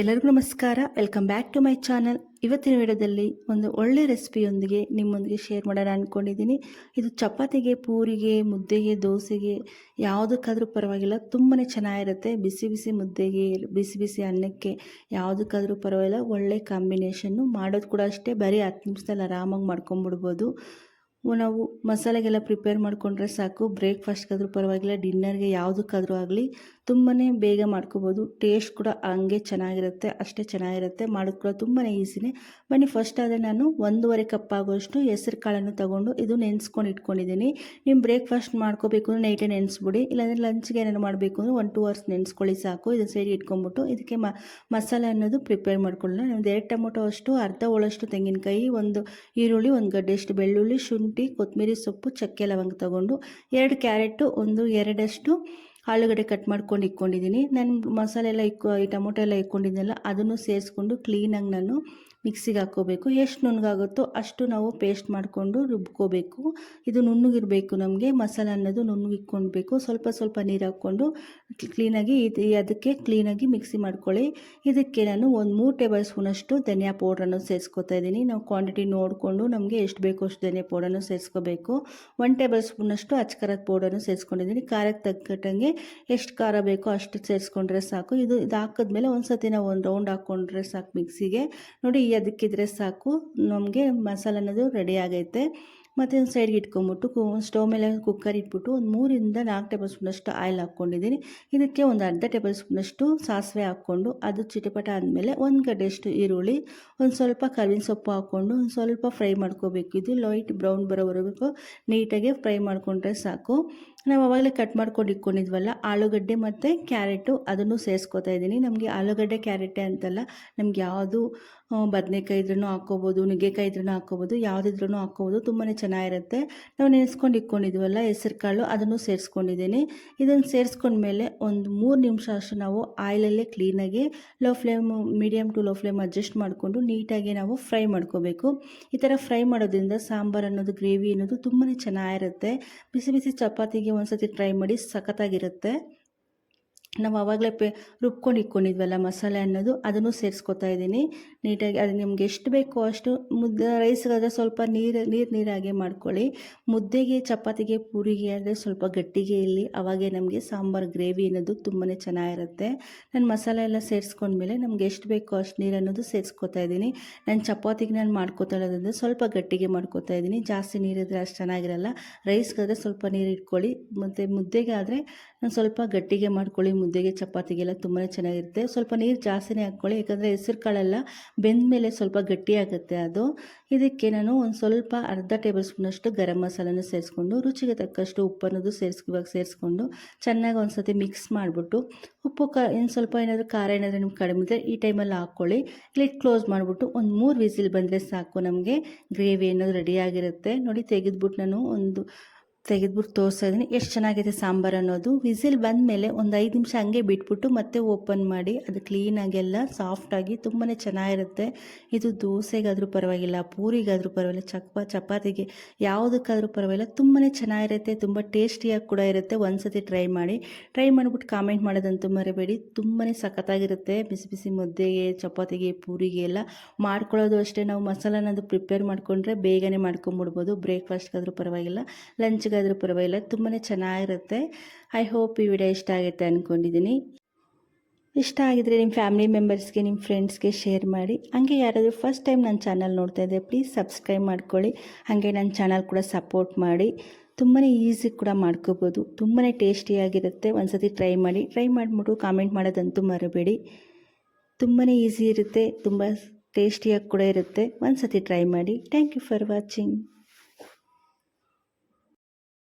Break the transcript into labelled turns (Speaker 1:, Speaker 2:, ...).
Speaker 1: ಎಲ್ಲರಿಗೂ ನಮಸ್ಕಾರ. Welcome back to my channel ಇವತ್ತಿನ ವಿಡಿಯೋದಲ್ಲಿ ಒಂದು ಒಳ್ಳೆ ರೆಸಿಪಿಯೊಂದಿಗೆ ನಿಮ್ಮೊಂದಿಗೆ ಶೇರ್ ಮಾಡೋಣ ಅಂದ್ಕೊಂಡಿದ್ದೀನಿ ಇದು ಚಪಾತಿಗೆ, ಪೂರಿಗೆ, ಮುದ್ದೆಗೆ, ದೋಸೆಗೆ ಯಾವುದಕ್ಕಾದರೂ ಪರವಾಗಿಲ್ಲ. ತುಂಬಾ ಚೆನ್ನಾಗಿರುತ್ತೆ. ಬಿಸಿ ಬಿಸಿ ಮುದ್ದೆಗೆ, ಬಿಸಿ ಬಿಸಿ ಅನ್ನಕ್ಕೆ ಯಾವುದಕ್ಕಾದರೂ ಪರವಾಗಿಲ್ಲ. ಒಳ್ಳೆ ಕಾಂಬಿನೇಷನ್ನು ಮಾಡೋದು ಕೂಡ ಅಷ್ಟೇ. ಬರೀ ಹತ್ತು ನಿಮಿಷದಲ್ಲಿ ಆರಾಮಾಗಿ ಮಾಡ್ಕೊಂಬಿಡ್ಬೋದು. ನಾವು ಮಸಾಲೆಗೆಲ್ಲ ಪ್ರಿಪೇರ್ ಮಾಡಿಕೊಂಡ್ರೆ ಸಾಕು. ಬ್ರೇಕ್ಫಾಸ್ಟ್ಗಾದರೂ ಪರವಾಗಿಲ್ಲ. ಡಿನ್ನರ್ಗೆ ಯಾವುದಕ್ಕಾದರೂ ಆಗಲಿ. ತುಂಬಾ ಬೇಗ ಮಾಡ್ಕೋಬೋದು. ಟೇಸ್ಟ್ ಕೂಡ ಹಂಗೆ ಚೆನ್ನಾಗಿರುತ್ತೆ, ಅಷ್ಟೇ ಚೆನ್ನಾಗಿರುತ್ತೆ. ಮಾಡೋದು ಕೂಡ ತುಂಬಾ ಈಸಿನೇ ಬನ್ನಿ ಫಸ್ಟ್ ಆದರೆ ನಾನು ಒಂದೂವರೆ ಕಪ್ ಆಗೋಷ್ಟು ಹೆಸರು ಕಾಳನ್ನು ತೊಗೊಂಡು ಇದು ನೆನೆಸ್ಕೊಂಡು ಇಟ್ಕೊಂಡಿದ್ದೀನಿ. ನೀವು ಬ್ರೇಕ್ಫಾಸ್ಟ್ ಮಾಡ್ಕೋಬೇಕು ಅಂದರೆ ನೈಟೇ ನೆನೆಸ್ಬಿಡಿ. ಇಲ್ಲಾಂದರೆ ಲಂಚ್ಗೆ ಏನಾದ್ರು ಮಾಡಬೇಕು ಅಂದರೆ ಒನ್ ಟೂ ಅವರ್ಸ್ ನೆನೆಸ್ಕೊಳ್ಳಿ ಸಾಕು. ಇದು ಸೈಡ್ ಇಟ್ಕೊಂಡ್ಬಿಟ್ಟು ಇದಕ್ಕೆ ಮಸಾಲೆ ಅನ್ನೋದು ಪ್ರಿಪೇರ್ ಮಾಡ್ಕೊಳ್ಳೋಣ. ನಾವು ಎರಡು ಟೊಮೊಟೊ ಅಷ್ಟು, ಅರ್ಧ ಹೋಳಷ್ಟು ತೆಂಗಿನಕಾಯಿ, ಒಂದು ಈರುಳ್ಳಿ, ಒಂದು ಗಡ್ಡೆಷ್ಟು ಬೆಳ್ಳುಳ್ಳಿ, ಶುಂಠಿ ಕೊತ್ತಂಬರಿ ಸೊಪ್ಪು, ಚಕ್ಕೆ ಲವಂಗ ತೊಗೊಂಡು ಎರಡು ಕ್ಯಾರೆಟು, ಒಂದು ಎರಡಷ್ಟು ಆಲೂಗಡ್ಡೆ ಕಟ್ ಮಾಡ್ಕೊಂಡು ಇಟ್ಕೊಂಡಿದ್ದೀನಿ. ನಾನು ಮಸಾಲೆ ಎಲ್ಲ ಇಕ್ಕೊ, ಈ ಟೊಮೊಟೊ ಎಲ್ಲ ಇಕ್ಕೊಂಡಿದ್ದೆಲ್ಲ ಅದನ್ನು ಸೇರಿಸ್ಕೊಂಡು ಕ್ಲೀನಾಗಿ ನಾನು ಮಿಕ್ಸಿಗೆ ಹಾಕ್ಕೋಬೇಕು. ಎಷ್ಟು ನುಣ್ಣಗಾಗುತ್ತೋ ಅಷ್ಟು ನಾವು ಪೇಸ್ಟ್ ಮಾಡಿಕೊಂಡು ರುಬ್ಕೋಬೇಕು. ಇದು ನುಣ್ಣಗಿರಬೇಕು ನಮಗೆ. ಮಸಾಲೆ ಅನ್ನೋದು ನುಣ್ಣಗಿಕ್ಕೊಳ್ಬೇಕು ಸ್ವಲ್ಪ ಸ್ವಲ್ಪ ನೀರು ಹಾಕ್ಕೊಂಡು ಕ್ಲೀನಾಗಿ ಇದು ಅದಕ್ಕೆ ಕ್ಲೀನಾಗಿ ಮಿಕ್ಸಿ ಮಾಡ್ಕೊಳ್ಳಿ. ಇದಕ್ಕೆ ನಾನು ಒಂದು ಮೂರು ಟೇಬಲ್ ಸ್ಪೂನಷ್ಟು ಧನಿಯಾ ಪೌಡ್ರನ್ನು ಸೇರಿಸ್ಕೊತಾ ಇದ್ದೀನಿ. ನಾವು ಕ್ವಾಂಟಿಟಿ ನೋಡಿಕೊಂಡು ನಮಗೆ ಎಷ್ಟು ಬೇಕೋ ಅಷ್ಟು ಧನಿಯಾ ಪೌಡರನ್ನು ಸೇರಿಸ್ಕೋಬೇಕು. ಒನ್ ಟೇಬಲ್ ಸ್ಪೂನಷ್ಟು ಅಚ್ಕಾರದ ಪೌಡರನ್ನು ಸೇರಿಸ್ಕೊಂಡಿದ್ದೀನಿ. ಖಾರಕ್ಕೆ ತಕ್ಕಟ್ಟಂಗೆ ಎಷ್ಟು ಖಾರ ಬೇಕೋ ಅಷ್ಟು ಸೇರಿಸ್ಕೊಂಡ್ರೆ ಸಾಕು. ಇದು ಇದು ಹಾಕಿದ್ಮೇಲೆ ಒಂದು ಸತಿ ನಾವು ಒಂದು ರೌಂಡ್ ಹಾಕ್ಕೊಂಡ್ರೆ ಸಾಕು ಮಿಕ್ಸಿಗೆ. ನೋಡಿ ಅದಕ್ಕಿದ್ರೆ ಸಾಕು. ನಮಗೆ ಮಸಾಲೆ ಅನ್ನೋದು ರೆಡಿ ಆಗೈತೆ. ಮತ್ತು ಒಂದು ಸೈಡ್ಗೆ ಇಟ್ಕೊಂಬಿಟ್ಟು ಕು ಸ್ಟವ್ ಮೇಲೆ ಕುಕ್ಕರ್ ಇಟ್ಬಿಟ್ಟು ಒಂದು ಮೂರಿಂದ ನಾಲ್ಕು ಟೇಬಲ್ ಸ್ಪೂನಷ್ಟು ಆಯಿಲ್ ಹಾಕ್ಕೊಂಡಿದ್ದೀನಿ. ಇದಕ್ಕೆ ಒಂದು ಅರ್ಧ ಟೇಬಲ್ ಸ್ಪೂನಷ್ಟು ಸಾಸಿವೆ ಹಾಕ್ಕೊಂಡು ಅದು ಚಿಟಪಟ ಆದಮೇಲೆ ಒಂದು ಗಡ್ಡೆಯಷ್ಟು ಈರುಳ್ಳಿ, ಒಂದು ಸ್ವಲ್ಪ ಕರಿವಿನ ಸೊಪ್ಪು ಹಾಕ್ಕೊಂಡು ಒಂದು ಸ್ವಲ್ಪ ಫ್ರೈ ಮಾಡ್ಕೋಬೇಕು. ಇದು ಲೈಟ್ ಬ್ರೌನ್ ಬರೋವರೆಗೂ ನೀಟಾಗಿ ಫ್ರೈ ಮಾಡಿಕೊಂಡ್ರೆ ಸಾಕು. ನಾವು ಅವಾಗಲೇ ಕಟ್ ಮಾಡ್ಕೊಂಡು ಇಟ್ಕೊಂಡಿದ್ವಲ್ಲ, ಆಲೂಗಡ್ಡೆ ಮತ್ತು ಕ್ಯಾರೆಟು ಅದನ್ನು ಸೇರಿಸ್ಕೊತಾ ಇದ್ದೀನಿ. ನಮಗೆ ಆಲೂಗಡ್ಡೆ, ಕ್ಯಾರೆಟೆ ಅಂತಲ್ಲ, ನಮ್ಗೆ ಯಾವುದು ಬದನೆಕಾಯಿ ಇದ್ರೂ ಹಾಕ್ಕೋಬೋದು, ನುಗ್ಗೆಕಾಯಿ ಇದ್ರೂ ಹಾಕ್ಕೋಬೋದು ಯಾವುದಿದ್ರೂ ಹಾಕ್ಕೋಬೋದು ತುಂಬಾ ಚೆನ್ನಾಗಿರುತ್ತೆ. ನಾವು ನೆನೆಸ್ಕೊಂಡು ಇಟ್ಕೊಂಡಿದ್ವಲ್ಲ, ಹೆಸರು ಕಾಳು ಅದನ್ನು ಸೇರಿಸ್ಕೊಂಡಿದ್ದೀನಿ. ಇದನ್ನು ಸೇರಿಸ್ಕೊಂಡ್ಮೇಲೆ ಒಂದು ಮೂರು ನಿಮಿಷ ಅಷ್ಟು ನಾವು ಆಯಿಲಲ್ಲೇ ಕ್ಲೀನಾಗಿ low flame medium to low flame adjust ಮಾಡಿಕೊಂಡು ನೀಟಾಗಿ ನಾವು ಫ್ರೈ ಮಾಡ್ಕೋಬೇಕು. ಈ ಥರ ಫ್ರೈ ಮಾಡೋದ್ರಿಂದ ಸಾಂಬಾರು ಅನ್ನೋದು, ಗ್ರೇವಿ ಅನ್ನೋದು ತುಂಬಾ ಚೆನ್ನಾಗಿರುತ್ತೆ. ಬಿಸಿ ಬಿಸಿ ಚಪಾತಿಗೆ ಒಂದ್ಸತಿ ಟ್ರೈ ಮಾಡಿ ಸಖತ್ತಾಗಿರುತ್ತೆ. ನಾವು ಆವಾಗಲೇ ಪೆ, ರುಬ್ಕೊಂಡು ಇಟ್ಕೊಂಡಿದ್ವಲ್ಲ ಮಸಾಲೆ ಅನ್ನೋದು, ಅದನ್ನು ಸೇರಿಸ್ಕೊತಾ ಇದ್ದೀನಿ. ನೀಟಾಗಿ ಅದು ನಿಮ್ಗೆ ಎಷ್ಟು ಬೇಕೋ ಅಷ್ಟು ಮುದ್ದೆ ರೈಸ್ಗಾದರೆ ಸ್ವಲ್ಪ ನೀರು ನೀರು ನೀರಾಗೆ ಮಾಡ್ಕೊಳ್ಳಿ. ಮುದ್ದೆಗೆ, ಚಪಾತಿಗೆ, ಪೂರಿಗೆ ಆದರೆ ಸ್ವಲ್ಪ ಗಟ್ಟಿಗೆ ಇಲ್ಲಿ ಅವಾಗೆ ನಮಗೆ ಸಾಂಬಾರು, ಗ್ರೇವಿ ಅನ್ನೋದು ತುಂಬಾ ಚೆನ್ನಾಗಿರುತ್ತೆ. ನಾನು ಮಸಾಲೆ ಎಲ್ಲ ಸೇರಿಸ್ಕೊಂಡ್ಮೇಲೆ ನಮ್ಗೆ ಎಷ್ಟು ಬೇಕೋ ಅಷ್ಟು ನೀರು ಅನ್ನೋದು ಸೇರಿಸ್ಕೊತಾ ಇದ್ದೀನಿ. ನಾನು ಚಪಾತಿಗೆ ನಾನು ಮಾಡ್ಕೋತಾ ಇರೋದ್ರಿಂದ ಸ್ವಲ್ಪ ಗಟ್ಟಿಗೆ ಮಾಡ್ಕೋತಾ ಇದ್ದೀನಿ. ಜಾಸ್ತಿ ನೀರಿದ್ರೆ ಅಷ್ಟು ಚೆನ್ನಾಗಿರಲ್ಲ. ರೈಸ್ಗಾದರೆ ಸ್ವಲ್ಪ ನೀರು ಇಟ್ಕೊಳ್ಳಿ. ಮತ್ತು ಮುದ್ದೆಗೆ ಆದರೆ ನಾನು ಸ್ವಲ್ಪ ಗಟ್ಟಿಗೆ ಮಾಡ್ಕೊಳ್ಳಿ. ಮುದ್ದೆಗೆ, ಚಪಾತಿಗೆಲ್ಲ ತುಂಬಾ ಚೆನ್ನಾಗಿರುತ್ತೆ. ಸ್ವಲ್ಪ ನೀರು ಜಾಸ್ತಿನೇ ಹಾಕ್ಕೊಳ್ಳಿ, ಯಾಕಂದರೆ ಹೆಸರು ಕಾಳೆಲ್ಲ ಬೆಂದ ಮೇಲೆ ಸ್ವಲ್ಪ ಗಟ್ಟಿಯಾಗುತ್ತೆ ಅದು. ಇದಕ್ಕೆ ನಾನು ಒಂದು ಸ್ವಲ್ಪ ಅರ್ಧ ಟೇಬಲ್ ಸ್ಪೂನಷ್ಟು ಗರಂ ಮಸಾಲನ ಸೇರಿಸ್ಕೊಂಡು, ರುಚಿಗೆ ತಕ್ಕಷ್ಟು ಸೇರಿಸ್, ಇವಾಗ ಸೇರಿಸ್ಕೊಂಡು ಚೆನ್ನಾಗಿ ಒಂದು ಸತಿ ಮಿಕ್ಸ್ ಮಾಡಿಬಿಟ್ಟು, ಉಪ್ಪು ಕ ಇನ್ನು ಸ್ವಲ್ಪ ಏನಾದರೂ ಖಾರ ಏನಾದರೂ ನಿಮ್ಗೆ ಕಡಿಮೆ ಇದ್ದರೆ ಈ ಟೈಮಲ್ಲಿ ಹಾಕ್ಕೊಳ್ಳಿ. ಲಿಟ್ ಕ್ಲೋಸ್ ಮಾಡಿಬಿಟ್ಟು ಒಂದು ಮೂರು ವಿಸಿಲ್ ಬಂದರೆ ಸಾಕು ನಮಗೆ. ಗ್ರೇವಿ ಅನ್ನೋದು ರೆಡಿಯಾಗಿರುತ್ತೆ ನೋಡಿ, ತೆಗೆದ್ಬಿಟ್ಟು ನಾನು ಒಂದು ತೆಗೆದ್ಬಿಟ್ಟು ತೋರಿಸ್ತಾ ಇದ್ದೀನಿ ಎಷ್ಟು ಚೆನ್ನಾಗಿದೆ ಸಾಂಬಾರು ಅನ್ನೋದು. ವಿಸಿಲ್ ಬಂದಮೇಲೆ ಒಂದು ಐದು ನಿಮಿಷ ಹಂಗೆ ಬಿಟ್ಬಿಟ್ಟು ಮತ್ತೆ ಓಪನ್ ಮಾಡಿ, ಅದು ಕ್ಲೀನಾಗೆಲ್ಲ ಸಾಫ್ಟಾಗಿ ತುಂಬಾ ಚೆನ್ನಾಗಿರುತ್ತೆ. ಇದು ದೋಸೆಗಾದರೂ ಪರವಾಗಿಲ್ಲ, ಪೂರಿಗಾದರೂ ಪರವಾಗಿಲ್ಲ ಚಪ್ಪ ಚಪಾತಿಗೆ ಯಾವುದಕ್ಕಾದರೂ ಪರವಾಗಿಲ್ಲ ತುಂಬಾ ಚೆನ್ನಾಗಿರುತ್ತೆ. ತುಂಬ ಟೇಸ್ಟಿಯಾಗಿ ಕೂಡ ಇರುತ್ತೆ. ಒಂದು ಸತಿ ಟ್ರೈ ಮಾಡಿ. ಟ್ರೈ ಮಾಡಿಬಿಟ್ಟು ಕಾಮೆಂಟ್ ಮಾಡೋದಂತೂ ಮರಿಬೇಡಿ. ತುಂಬಾ ಸಖತ್ತಾಗಿರುತ್ತೆ. ಬಿಸಿ ಬಿಸಿ ಮುದ್ದೆಗೆ, ಚಪಾತಿಗೆ, ಪೂರಿಗೆ ಎಲ್ಲ ಮಾಡ್ಕೊಳ್ಳೋದು ಅಷ್ಟೇ. ನಾವು ಮಸಾಲನದು ಪ್ರಿಪೇರ್ ಮಾಡಿಕೊಂಡ್ರೆ ಬೇಗನೆ ಮಾಡ್ಕೊಂಬಿಡ್ಬೋದು. ಬ್ರೇಕ್ಫಾಸ್ಟ್ಗಾದರೂ ಪರವಾಗಿಲ್ಲ. ಲಂಚ್ ಆದರೂ ಪರವಾಗಿಲ್ಲ ತುಂಬಾ ಚೆನ್ನಾಗಿರುತ್ತೆ. ಐ ಹೋಪ್ ಈ ವಿಡಿಯೋ ಇಷ್ಟ ಆಗುತ್ತೆ ಅಂದ್ಕೊಂಡಿದ್ದೀನಿ ಇಷ್ಟ ಆಗಿದ್ರೆ ನಿಮ್ಮ ಫ್ಯಾಮಿಲಿ ಮೆಂಬರ್ಸ್ಗೆ ನಿಮ್ಮ ಫ್ರೆಂಡ್ಸ್ಗೆ ಶೇರ್ ಮಾಡಿ. ಹಾಗೆ ಯಾರಾದರೂ ಫಸ್ಟ್ ಟೈಮ್ ನನ್ನ ಚಾನಲ್ ನೋಡ್ತಾ ಇದ್ದರೆ ಪ್ಲೀಸ್ ಸಬ್ಸ್ಕ್ರೈಬ್ ಮಾಡ್ಕೊಳ್ಳಿ. ಹಾಗೆ ನನ್ನ ಚಾನಲ್ ಕೂಡ ಸಪೋರ್ಟ್ ಮಾಡಿ. ತುಂಬಾ ಈಸಿ ಕೂಡ ಮಾಡ್ಕೋಬೋದು. ತುಂಬಾ ಟೇಸ್ಟಿಯಾಗಿರುತ್ತೆ ಒಂದು ಸತಿ ಟ್ರೈ ಮಾಡಿ. ಟ್ರೈ ಮಾಡಿಬಿಟ್ಟು ಕಾಮೆಂಟ್ ಮಾಡೋದಂತೂ ಮರಬೇಡಿ. ತುಂಬಾ ಈಸಿ ಇರುತ್ತೆ. ತುಂಬ ಟೇಸ್ಟಿಯಾಗಿ ಕೂಡ ಇರುತ್ತೆ. ಒಂದು ಸತಿ ಟ್ರೈ ಮಾಡಿ. Thank you for watching